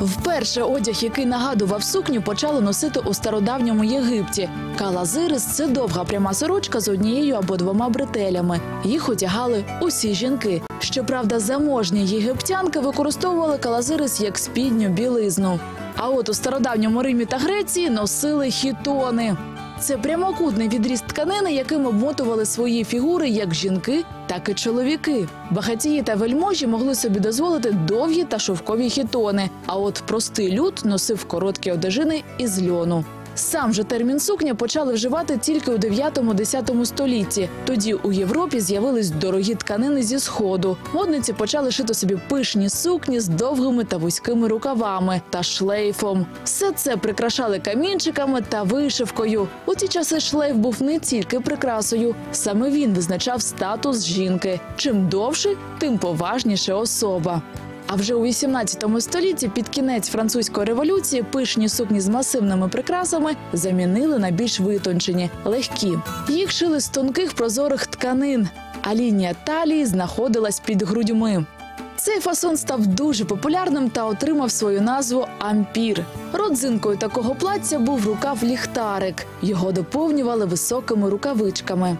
Вперше одяг, який нагадував сукню, почали носити у стародавньому Єгипті. Калазирис це довга пряма сорочка з однією або двома бретелями. Їх одягали усі жінки. Щоправда, заможні єгиптянки використовували калазирис як спідню білизну. А от у стародавньому Римі та Греції носили хітони. Це прямокутний відріз тканини, яким обмотували свої фігури як жінки, так і чоловіки. Багатії та вельможі могли собі дозволити довгі та шовкові хітони. А от простий люд носив короткі одежини із льону. Сам же термін сукня почали вживати тільки у 9-10 столітті. Тоді у Європі з'явились дорогі тканини зі сходу. Модниці почали шити собі пишні сукні з довгими та вузькими рукавами та шлейфом. Все це прикрашали камінчиками та вишивкою. У ті часи шлейф був не тільки прикрасою, саме він визначав статус жінки. Чим довший, тим поважніше особа. А вже у 18 столітті під кінець французької революції пишні сукні з масивними прикрасами замінили на більш витончені, легкі. Їх шили з тонких прозорих тканин, а лінія талії знаходилась під грудьми. Цей фасон став дуже популярним та отримав свою назву ампір. Родзинкою такого плаття був рукав ліхтарик. Його доповнювали високими рукавичками.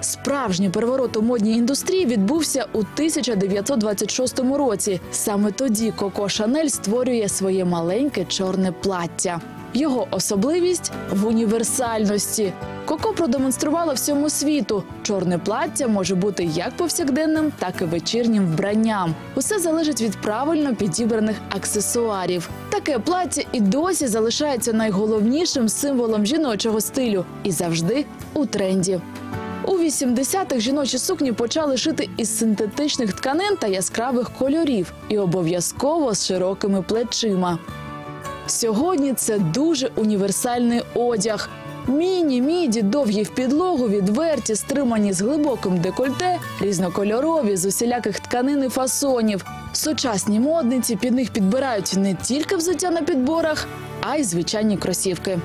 Справжній переворот у модній індустрії відбувся у 1926 році. Саме тоді Коко Шанель створює своє маленьке чорне плаття. Його особливість в універсальності. Коко продемонструвала всьому світу. Чорне плаття може бути як повсякденним, так і вечірнім вбранням. Усе залежить від правильно підібраних аксесуарів. Таке плаття і досі залишається найголовнішим символом жіночого стилю і завжди у тренді. У 80-х жіночі сукні почали шити із синтетичних тканин та яскравих кольорів і обов'язково з широкими плечима. Сьогодні це дуже універсальний одяг. Міні, міді, довгі в підлогу, відверті, стримані з глибоким декольте, різнокольорові з усіляких тканин і фасонів. Сучасні модниці під них підбирають не тільки взуття на підборах, а й звичайні кросівки.